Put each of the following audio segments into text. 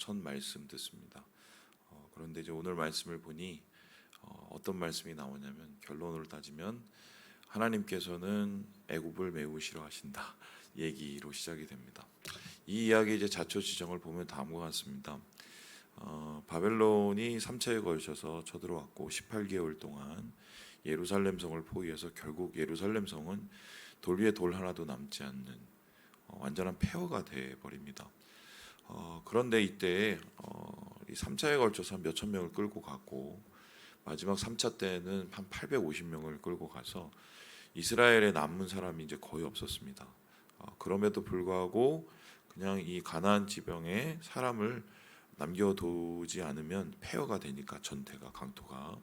첫 말씀 듣습니다. 어, 그런데 이제 오늘 말씀을 보니 어, 어떤 말씀이 나오냐면 결론으로 따지면 하나님께서는 애굽을 매우 싫어하신다 얘기로 시작이 됩니다. 이 이야기 이제 자초 지정을 보면 다음과 같습니다. 어, 바벨론이 3차에 걸쳐서 쳐들어왔고 18개월 동안 예루살렘 성을 포위해서 결국 예루살렘 성은 돌 위에 돌 하나도 남지 않는 어, 완전한 폐허가 돼 버립니다. 어, 그런데 이때 어, 이 3차에 걸쳐서 한 몇천 명을 끌고 갔고 마지막 3차 때는 한 850명을 끌고 가서 이스라엘에 남은 사람이 이제 거의 없었습니다. 어, 그럼에도 불구하고 그냥 이 가나안 지병에 사람을 남겨두지 않으면 폐허가 되니까 전태가 강토가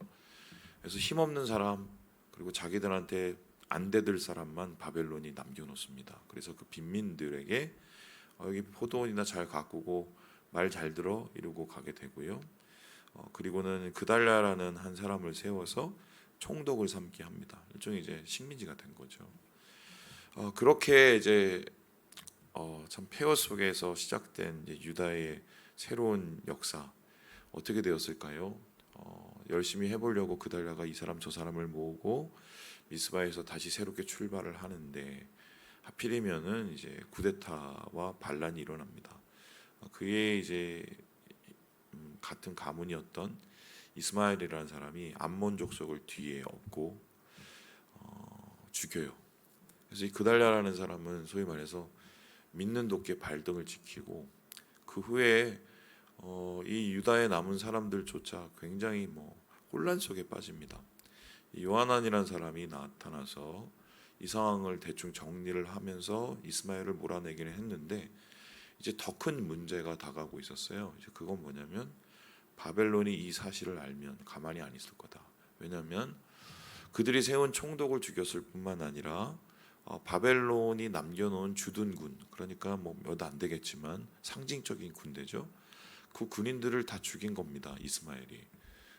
그래서 힘없는 사람 그리고 자기들한테 안 대들 사람만 바벨론이 남겨놓습니다. 그래서 그 빈민들에게 어, 여기 포도원이나 잘 가꾸고 말 잘 들어 이러고 가게 되고요. 어, 그리고는 그달랴라는 한 사람을 세워서 총독을 삼게 합니다. 일종의 이제 식민지가 된 거죠. 어, 그렇게 이제 어, 참 폐허 속에서 시작된 유다의 새로운 역사 어떻게 되었을까요? 어, 열심히 해보려고 그달랴가 이 사람 저 사람을 모으고 미스바에서 다시 새롭게 출발을 하는데 하필이면은 이제 구데타와 반란이 일어납니다. 어, 그의 이제 음, 같은 가문이었던 이스마엘이라는 사람이 암몬 족속을 뒤에 업고 어, 죽여요. 그래서 이 그달랴라는 사람은 소위 말해서 믿는 도끼의 발등을 지키고 그 후에 어, 이 유다에 남은 사람들조차 굉장히 뭐 혼란 속에 빠집니다. 이 요하난이라는 사람이 나타나서 이 상황을 대충 정리를 하면서 이스마엘을 몰아내기는 했는데 이제 더 큰 문제가 다가오고 있었어요. 이제 그건 뭐냐면 바벨론이 이 사실을 알면 가만히 안 있을 거다. 왜냐하면 그들이 세운 총독을 죽였을 뿐만 아니라 어, 바벨론이 남겨놓은 주둔 군 그러니까 뭐 몇 안 되겠지만 상징적인 군대죠. 그 군인들을 다 죽인 겁니다. 이스마엘이.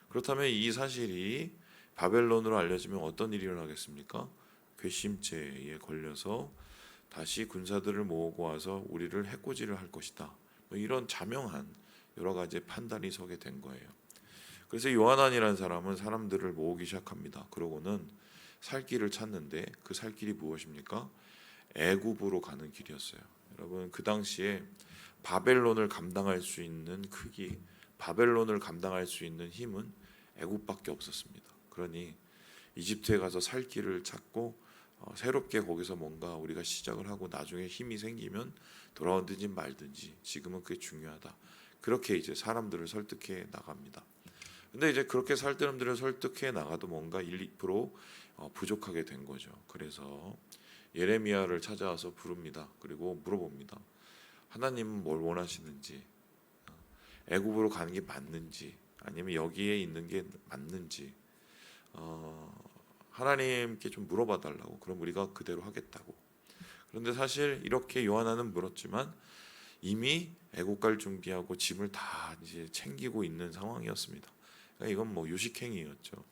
그렇다면 이 사실이 바벨론으로 알려지면 어떤 일이 일어나겠습니까? 괘씸죄에 걸려서 다시 군사들을 모으고 와서 우리를 해코지를 할 것이다. 뭐 이런 자명한 여러 가지 판단이 서게 된 거예요. 그래서 요하난이라는 사람은 사람들을 모으기 시작합니다. 그러고는 살 길을 찾는데 그 살 길이 무엇입니까? 애굽으로 가는 길이었어요. 여러분 그 당시에 바벨론을 감당할 수 있는 크기, 바벨론을 감당할 수 있는 힘은 애굽밖에 없었습니다. 그러니 이집트에 가서 살 길을 찾고 어, 새롭게 거기서 뭔가 우리가 시작을 하고 나중에 힘이 생기면 돌아오든지 말든지 지금은 그게 중요하다. 그렇게 이제 사람들을 설득해 나갑니다. 근데 이제 그렇게 사람들을 설득해 나가도 뭔가 1, 2% 어, 부족하게 된 거죠. 그래서 예레미야를 찾아와서 부릅니다. 그리고 물어봅니다. 하나님은 뭘 원하시는지, 어, 애굽으로 가는 게 맞는지, 아니면 여기에 있는 게 맞는지, 어, 하나님께 좀 물어봐 달라고. 그럼 우리가 그대로 하겠다고. 그런데 사실 이렇게 요하나는 물었지만 이미 애국 갈 준비하고 짐을 다 이제 챙기고 있는 상황이었습니다. 그러니까 이건 뭐 유식행위였죠.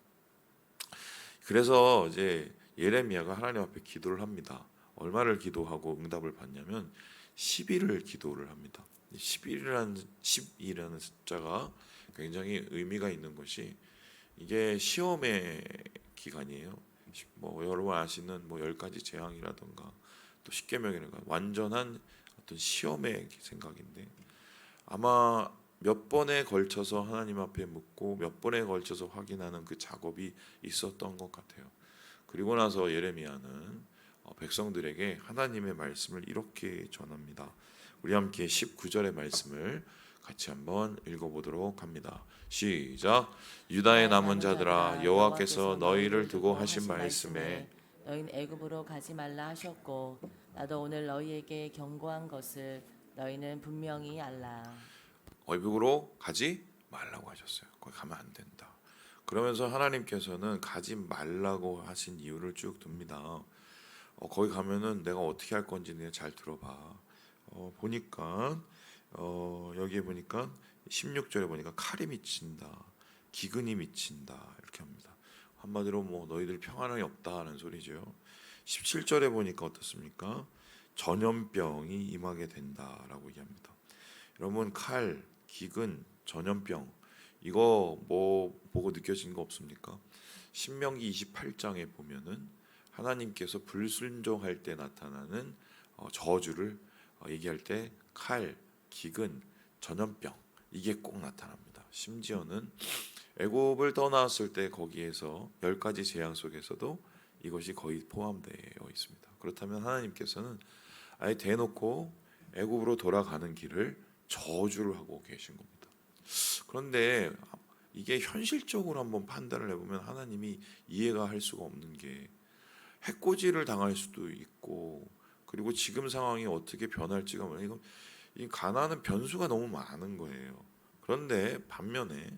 그래서 이제 예레미야가 하나님 앞에 기도를 합니다. 얼마를 기도하고 응답을 받냐면 10일을 기도를 합니다. 10일이라는 10이라는 숫자가 굉장히 의미가 있는 것이 이게 시험의 기간이에요. 뭐 여러분 아시는 뭐 열 가지 재앙이라든가 또 십계명이라든가 완전한 어떤 시험의 생각인데 아마 몇 번에 걸쳐서 하나님 앞에 묻고 몇 번에 걸쳐서 확인하는 그 작업이 있었던 것 같아요. 그리고 나서 예레미야는 어, 백성들에게 하나님의 말씀을 이렇게 전합니다. 우리 함께 19절의 말씀을 같이 한번 읽어보도록 합니다. 시작. 유다의 남은 자들아 여호와께서 너희를 두고 하신 말씀에 너희는 애굽으로 가지 말라 하셨고 나도 오늘 너희에게 경고한 것을 너희는 분명히 알라. 애굽으로 가지 말라고 하셨어요. 거기 가면 안 된다. 그러면서 하나님께서는 가지 말라고 하신 이유를 쭉 듭니다. 어, 거기 가면은 내가 어떻게 할 건지 잘 들어봐. 어, 보니까 어, 여기에 보니까 16절에 보니까 칼이 미친다, 기근이 미친다 이렇게 합니다. 한마디로 뭐 너희들 평안이 없다는 소리죠. 17절에 보니까 어떻습니까? 전염병이 임하게 된다라고 얘기합니다. 여러분 칼, 기근, 전염병 이거 뭐 보고 느껴진 거 없습니까? 신명기 28장에 보면은 하나님께서 불순종할 때 나타나는 어, 저주를 어, 얘기할 때 칼, 기근, 전염병 이게 꼭 나타납니다. 심지어는 애굽을 떠나왔을 때 거기에서 열 가지 재앙 속에서도 이것이 거의 포함되어 있습니다. 그렇다면 하나님께서는 아예 대놓고 애굽으로 돌아가는 길을 저주를 하고 계신 겁니다. 그런데 이게 현실적으로 한번 판단을 해보면 하나님이 이해가 할 수가 없는 게 해코지를 당할 수도 있고 그리고 지금 상황이 어떻게 변할지가 몰라 이거 이 가나안은 변수가 너무 많은 거예요. 그런데 반면에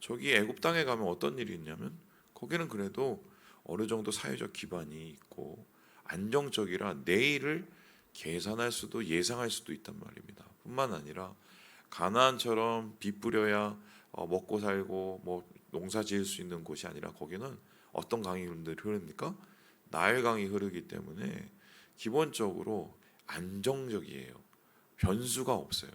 저기 애굽 땅에 가면 어떤 일이 있냐면 거기는 그래도 어느 정도 사회적 기반이 있고 안정적이라 내일을 계산할 수도 예상할 수도 있단 말입니다. 뿐만 아니라 가나안처럼 비 뿌려야 어, 먹고 살고 뭐 농사 지을 수 있는 곳이 아니라 거기는 어떤 강이들이 흐릅니까? 나일 강이 흐르기 때문에 기본적으로 안정적이에요. 변수가 없어요.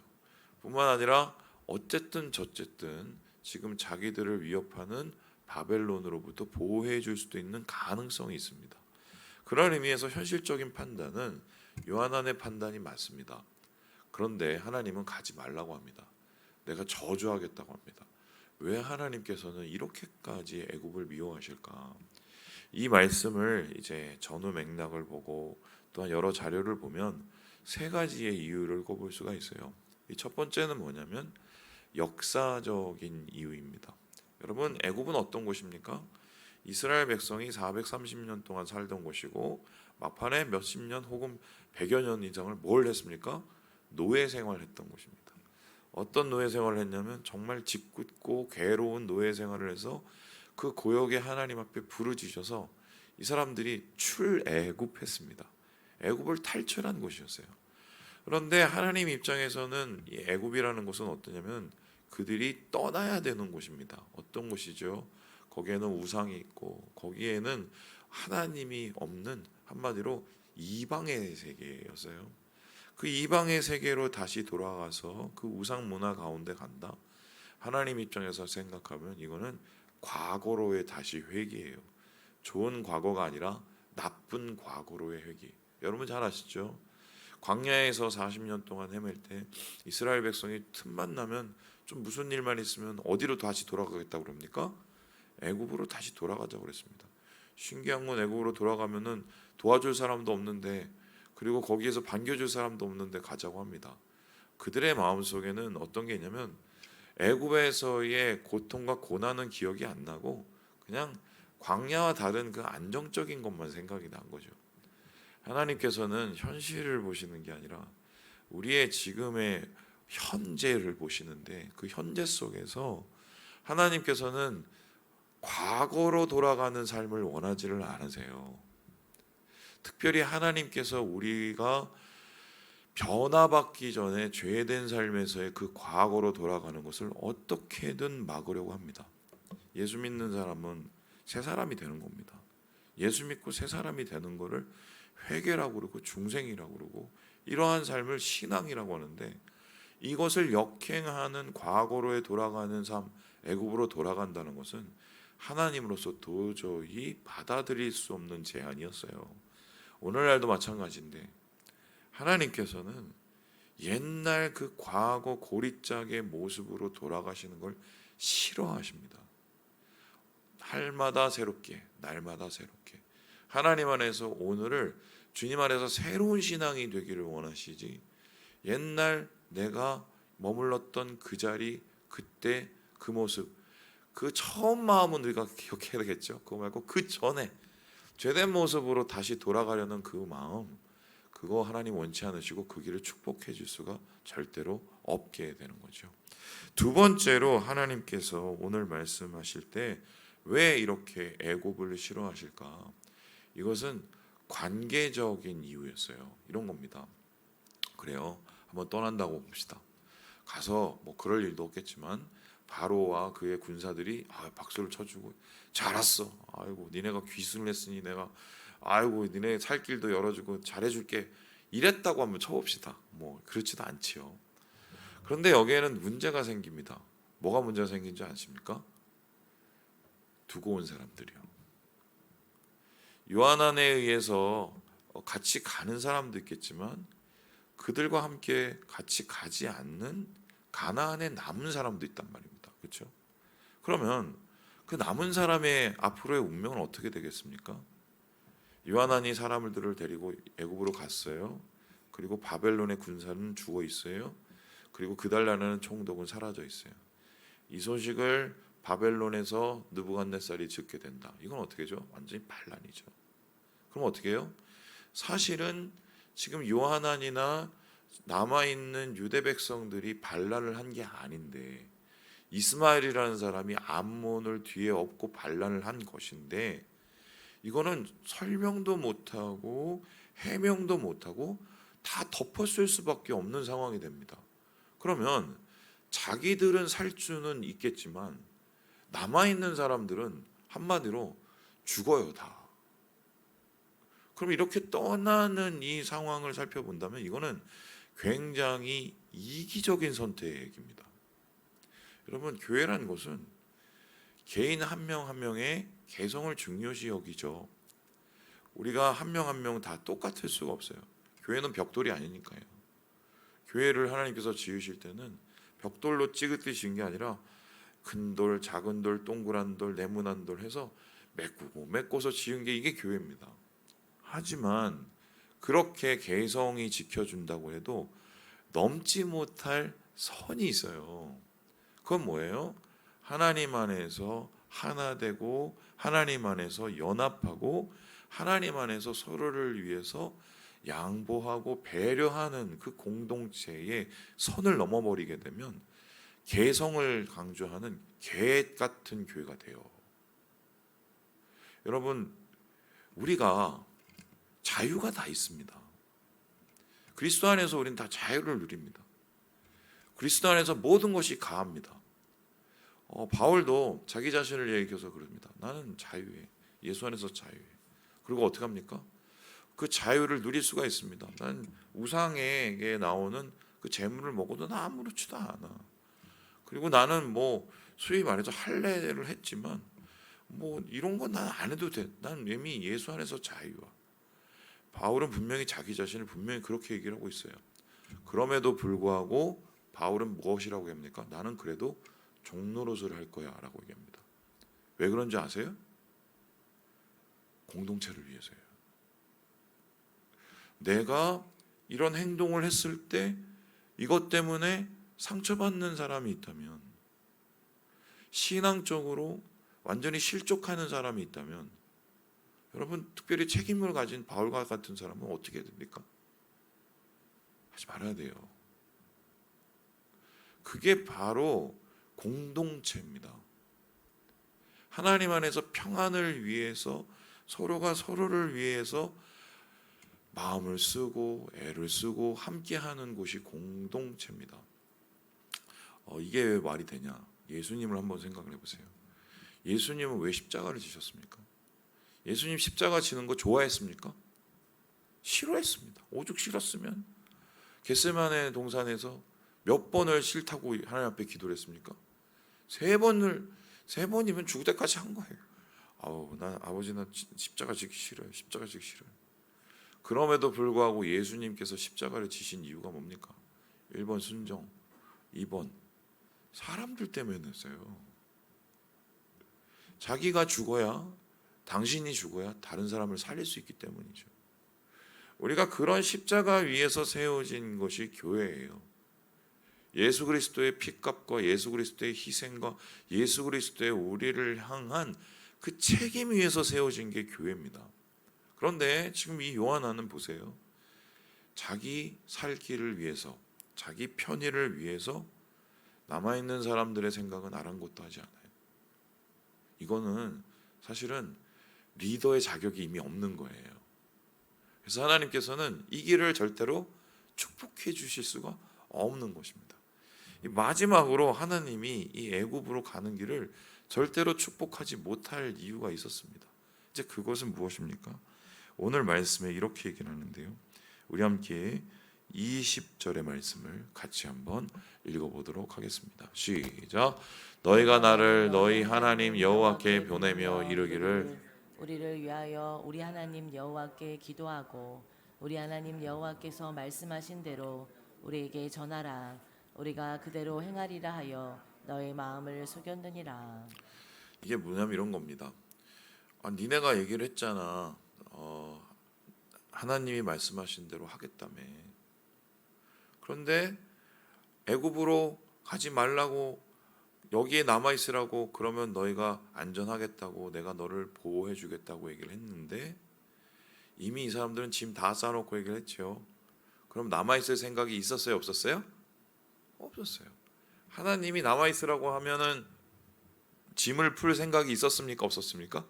뿐만 아니라 어쨌든 저쨌든 지금 자기들을 위협하는 바벨론으로부터 보호해 줄 수도 있는 가능성이 있습니다. 그런 의미에서 현실적인 판단은 요한안의 판단이 맞습니다. 그런데 하나님은 가지 말라고 합니다. 내가 저주하겠다고 합니다. 왜 하나님께서는 이렇게까지 애굽을 미워하실까? 이 말씀을 이제 전후 맥락을 보고 또한 여러 자료를 보면 세 가지의 이유를 꼽을 수가 있어요. 이첫 번째는 뭐냐면 역사적인 이유입니다. 여러분 애굽은 어떤 곳입니까? 이스라엘 백성이 430년 동안 살던 곳이고 막판에 몇십 년 혹은 100여 년 이상을 뭘 했습니까? 노예 생활했던 곳입니다. 어떤 노예 생활을 했냐면 정말 짓궂고 괴로운 노예 생활을 해서 그 고역의 하나님 앞에 부르짖어서 이 사람들이 출애굽했습니다. 애굽을 탈출한 곳이었어요. 그런데 하나님 입장에서는 이 애굽이라는 곳은 어떠냐면 그들이 떠나야 되는 곳입니다. 어떤 곳이죠? 거기에는 우상이 있고 거기에는 하나님이 없는 한마디로 이방의 세계였어요. 그 이방의 세계로 다시 돌아가서 그 우상 문화 가운데 간다. 하나님 입장에서 생각하면 이거는 과거로의 다시 회귀예요. 좋은 과거가 아니라 나쁜 과거로의 회귀. 여러분 잘 아시죠? 광야에서 40년 동안 헤맬 때 이스라엘 백성이 틈만 나면 좀 무슨 일만 있으면 어디로 다시 돌아가겠다고 그럽니까? 애굽으로 다시 돌아가자고 그랬습니다. 신기한 건 애굽으로 돌아가면은 도와줄 사람도 없는데 그리고 거기에서 반겨줄 사람도 없는데 가자고 합니다. 그들의 마음 속에는 어떤 게 있냐면 애굽에서의 고통과 고난은 기억이 안 나고 그냥 광야와 다른 그 안정적인 것만 생각이 난 거죠. 하나님께서는 현실을 보시는 게 아니라 우리의 지금의 현재를 보시는데 그 현재 속에서 하나님께서는 과거로 돌아가는 삶을 원하지를 않으세요. 특별히 하나님께서 우리가 변화받기 전에 죄된 삶에서의 그 과거로 돌아가는 것을 어떻게든 막으려고 합니다. 예수 믿는 사람은 새 사람이 되는 겁니다. 예수 믿고 새 사람이 되는 것을 회개라고 그러고 중생이라고 그러고 이러한 삶을 신앙이라고 하는데 이것을 역행하는 과거로에 돌아가는 삶, 애굽으로 돌아간다는 것은 하나님으로서 도저히 받아들일 수 없는 제안이었어요. 오늘날도 마찬가지인데 하나님께서는 옛날 그 과거 고리짝의 모습으로 돌아가시는 걸 싫어하십니다. 날마다 새롭게, 날마다 새롭게. 하나님 안에서 오늘을 주님 안에서 새로운 신앙이 되기를 원하시지. 옛날 내가 머물렀던 그 자리, 그때 그 모습, 그 처음 마음은 우리가 기억해야 되겠죠. 그거 말고 그 전에 죄된 모습으로 다시 돌아가려는 그 마음, 그거 하나님 원치 않으시고 그 길을 축복해 줄 수가 절대로 없게 되는 거죠. 두 번째로 하나님께서 오늘 말씀하실 때 왜 이렇게 애굽을 싫어하실까? 이것은 관계적인 이유였어요. 이런 겁니다. 그래요. 한번 떠난다고 봅시다. 가서 뭐 그럴 일도 없겠지만 바로와 그의 군사들이 아, 박수를 쳐주고 잘했어. 아이고 니네가 귀순을 했으니 내가 아이고 니네 살 길도 열어주고 잘해줄게. 이랬다고 한번 쳐봅시다. 뭐 그렇지도 않지요. 그런데 여기에는 문제가 생깁니다. 뭐가 문제가 생긴지 아십니까? 두고 온 사람들이요. 요한안에 의해서 어, 같이 가는 사람도 있겠지만 그들과 함께 같이 가지 않는 가나안에 남은 사람도 있단 말입니다. 그렇죠? 그러면 그 남은 사람의 앞으로의 운명은 어떻게 되겠습니까? 요한안이 사람들을 데리고 애굽으로 갔어요. 그리고 바벨론의 군사는 죽어 있어요. 그리고 그달 나라는 총독은 사라져 있어요. 이 소식을 바벨론에서 느부갓네살이 듣게 된다. 이건 어떻게죠? 완전히 반란이죠. 그럼 어떻게 해요? 사실은 지금 요하난이나 남아 있는 유대 백성들이 반란을 한 게 아닌데 이스마엘이라는 사람이 암몬을 뒤에 업고 반란을 한 것인데 이거는 설명도 못하고 해명도 못하고 다 덮었을 수밖에 없는 상황이 됩니다. 그러면 자기들은 살 수는 있겠지만 남아 있는 사람들은 한마디로 죽어요 다. 그럼 이렇게 떠나는 이 상황을 살펴본다면 이거는 굉장히 이기적인 선택입니다. 여러분 교회란 것은 개인 한 명한 명의 개성을 중요시 여기죠. 우리가 한 명 한 명 다 똑같을 수가 없어요. 교회는 벽돌이 아니니까요. 교회를 하나님께서 지으실 때는 벽돌로 지은 게 아니라 큰 돌, 작은 돌, 동그란 돌, 네모난 돌 해서 메꾸고 메꿔서 지은 게 이게 교회입니다. 하지만 그렇게 개성이 지켜준다고 해도 넘지 못할 선이 있어요. 그건 뭐예요? 하나님 안에서 하나 되고 하나님 안에서 연합하고 하나님 안에서 서로를 위해서 양보하고 배려하는 그 공동체의 선을 넘어버리게 되면 개성을 강조하는 개 같은 교회가 돼요. 여러분 우리가 자유가 다 있습니다. 그리스도 안에서 우리는 다 자유를 누립니다. 그리스도 안에서 모든 것이 가합니다. 어, 바울도 자기 자신을 얘기해서 그럽니다. 나는 자유해. 예수 안에서 자유해. 그리고 어떻게 합니까? 그 자유를 누릴 수가 있습니다. 난 우상에게 나오는 그 재물을 먹어도 나 아무렇지도 않아. 그리고 나는 뭐 소위 말해서 할례를 했지만 뭐 이런 건 난 안 해도 돼. 난 이미 예수 안에서 자유야. 바울은 분명히 자기 자신을 분명히 그렇게 얘기를 하고 있어요. 그럼에도 불구하고 바울은 무엇이라고 합니까? 나는 그래도 종노릇을 할 거야라고 얘기합니다. 왜 그런지 아세요? 공동체를 위해서예요. 내가 이런 행동을 했을 때 이것 때문에 상처받는 사람이 있다면 신앙적으로 완전히 실족하는 사람이 있다면 여러분 특별히 책임을 가진 바울과 같은 사람은 어떻게 됩니까? 하지 말아야 돼요. 그게 바로 공동체입니다. 하나님 안에서 평안을 위해서 서로가 서로를 위해서 마음을 쓰고 애를 쓰고 함께 하는 곳이 공동체입니다. 어, 이게 왜 말이 되냐? 예수님을 한번 생각을 해보세요. 예수님은 왜 십자가를 지셨습니까? 예수님 십자가 지는 거 좋아했습니까? 싫어했습니다. 오죽 싫었으면 겟세만의 동산에서 몇 번을 싫다고 하나님 앞에 기도를 했습니까? 세 번을 세 번이면 죽을 때까지 한 거예요. 아우 나 아버지 나 십자가 지기 싫어요. 십자가 지기 싫어요. 그럼에도 불구하고 예수님께서 십자가를 지신 이유가 뭡니까? 1번 순종, 2번 사람들 때문에 했어요. 자기가 죽어야 당신이 죽어야 다른 사람을 살릴 수 있기 때문이죠. 우리가 그런 십자가 위에서 세워진 것이 교회예요. 예수 그리스도의 피값과 예수 그리스도의 희생과 예수 그리스도의 우리를 향한 그 책임 위에서 세워진 게 교회입니다. 그런데 지금 이 요한아는 보세요. 자기 살 길을 위해서, 자기 편의를 위해서 남아 있는 사람들의 생각은 아랑곳도 하지 않아요. 이거는 사실은 리더의 자격이 이미 없는 거예요. 그래서 하나님께서는 이 길을 절대로 축복해 주실 수가 없는 것입니다. 마지막으로 하나님이 이 애굽으로 가는 길을 절대로 축복하지 못할 이유가 있었습니다. 이제 그것은 무엇입니까? 오늘 말씀에 이렇게 얘기를 하는데요. 우리 함께 20절의 말씀을 같이 한번 읽어보도록 하겠습니다. 시작. 너희가 나를 너희 하나님 여호와께 보내며 이르기를 우리를 위하여 우리 하나님 여호와께 기도하고 우리 하나님 여호와께서 말씀하신 대로 우리에게 전하라 우리가 그대로 행하리라 하여 너의 마음을 속였느니라 이게 뭐냐면 이런 겁니다. 아, 니네가 얘기를 했잖아. 어, 하나님이 말씀하신 대로 하겠다며. 그런데 애굽으로 가지 말라고 여기에 남아 있으라고 그러면 너희가 안전하겠다고 내가 너를 보호해 주겠다고 얘기를 했는데 이미 이 사람들은 짐다 싸놓고 얘기를 했죠. 그럼 남아 있을 생각이 있었어요, 없었어요? 없었어요. 하나님이 남아 있으라고 하면은 짐을 풀 생각이 있었습니까? 없었습니까?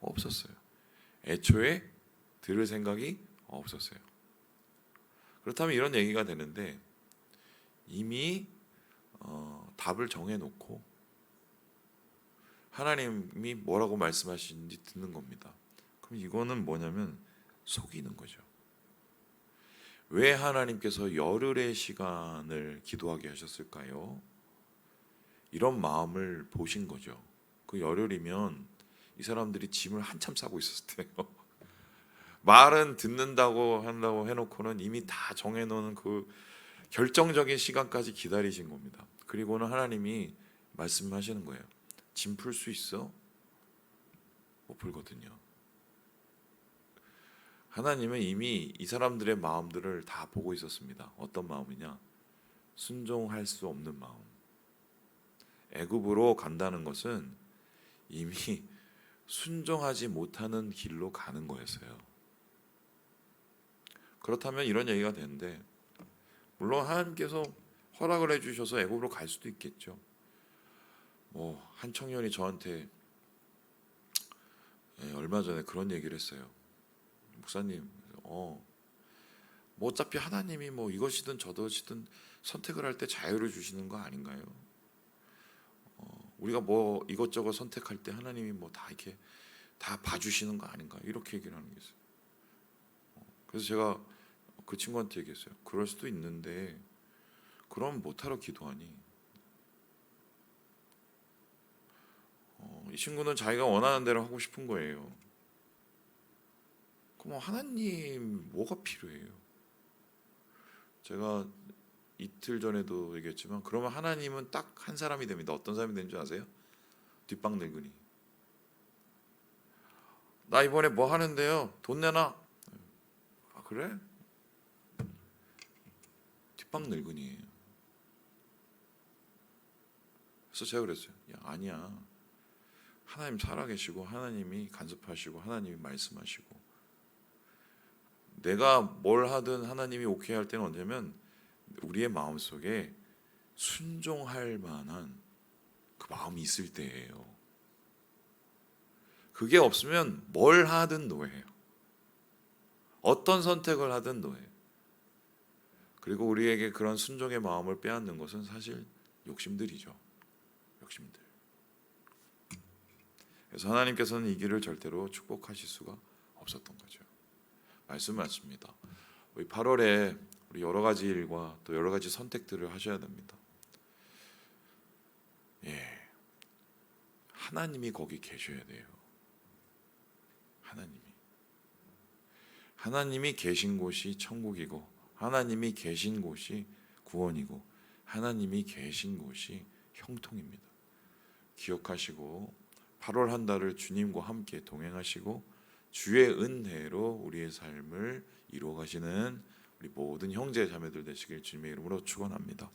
없었어요. 애초에 들을 생각이 없었어요. 그렇다면 이런 얘기가 되는데 이미 어, 답을 정해놓고 하나님이 뭐라고 말씀하시는지 듣는 겁니다. 그럼 이거는 뭐냐면 속이는 거죠. 왜 하나님께서 열흘의 시간을 기도하게 하셨을까요? 이런 마음을 보신 거죠. 그 열흘이면 이 사람들이 짐을 한참 싸고 있었을 때요. 말은 듣는다고 한다고 해놓고는 이미 다 정해놓은 그 결정적인 시간까지 기다리신 겁니다. 그리고는 하나님이 말씀하시는 거예요. 짐 풀 수 있어? 못 풀거든요. 하나님은 이미 이 사람들의 마음들을 다 보고 있었습니다. 어떤 마음이냐? 순종할 수 없는 마음. 애굽으로 간다는 것은 이미 순종하지 못하는 길로 가는 거였어요. 그렇다면 이런 얘기가 되는데 물론 하나님께서 허락을 해주셔서 애굽으로 갈 수도 있겠죠. 뭐 한 청년이 저한테 예, 얼마 전에 그런 얘기를 했어요. 목사님, 어, 뭐 어차피 하나님이 뭐 이것이든 저것이든 선택을 할 때 자유를 주시는 거 아닌가요? 어, 우리가 뭐 이것저것 선택할 때 하나님이 뭐 다 이렇게 다 봐주시는 거 아닌가 이렇게 얘기를 하는 게 있어요. 어, 그래서 제가 그 친구한테 얘기했어요. 그럴 수도 있는데 그럼 못하러 기도하니? 어, 이 친구는 자기가 원하는 대로 하고 싶은 거예요. 그럼 하나님 뭐가 필요해요? 제가 이틀 전에도 얘기했지만 그러면 하나님은 딱 한 사람이 됩니다. 어떤 사람이 되는 줄 아세요? 뒷방 늙은이. 나 이번에 뭐 하는데요? 돈 내놔. 아 그래? 뒷방 늙은이에요. 그래서 제가 그랬어요. 야 아니야. 하나님 살아계시고 하나님이 간섭하시고 하나님이 말씀하시고 내가 뭘 하든 하나님이 오케이 할 때는 언제면 우리의 마음 속에 순종할 만한 그 마음이 있을 때예요. 그게 없으면 뭘 하든 노예예요. 어떤 선택을 하든 노예예요. 그리고 우리에게 그런 순종의 마음을 빼앗는 것은 사실 욕심들이죠. 욕심들. 그래서 하나님께서는 이 길을 절대로 축복하실 수가 없었던 거죠. 말씀 맞습니다. 우리 8월에 우리 여러 가지 일과 또 여러 가지 선택들을 하셔야 됩니다. 예. 하나님이 거기 계셔야 돼요. 하나님이. 하나님이 계신 곳이 천국이고 하나님이 계신 곳이 구원이고 하나님이 계신 곳이 형통입니다. 기억하시고 8월 한 달을 주님과 함께 동행하시고 주의 은혜로 우리의 삶을 이루어 가시는 우리 모든 형제 자매들 되시길 주님의 이름으로 축원합니다.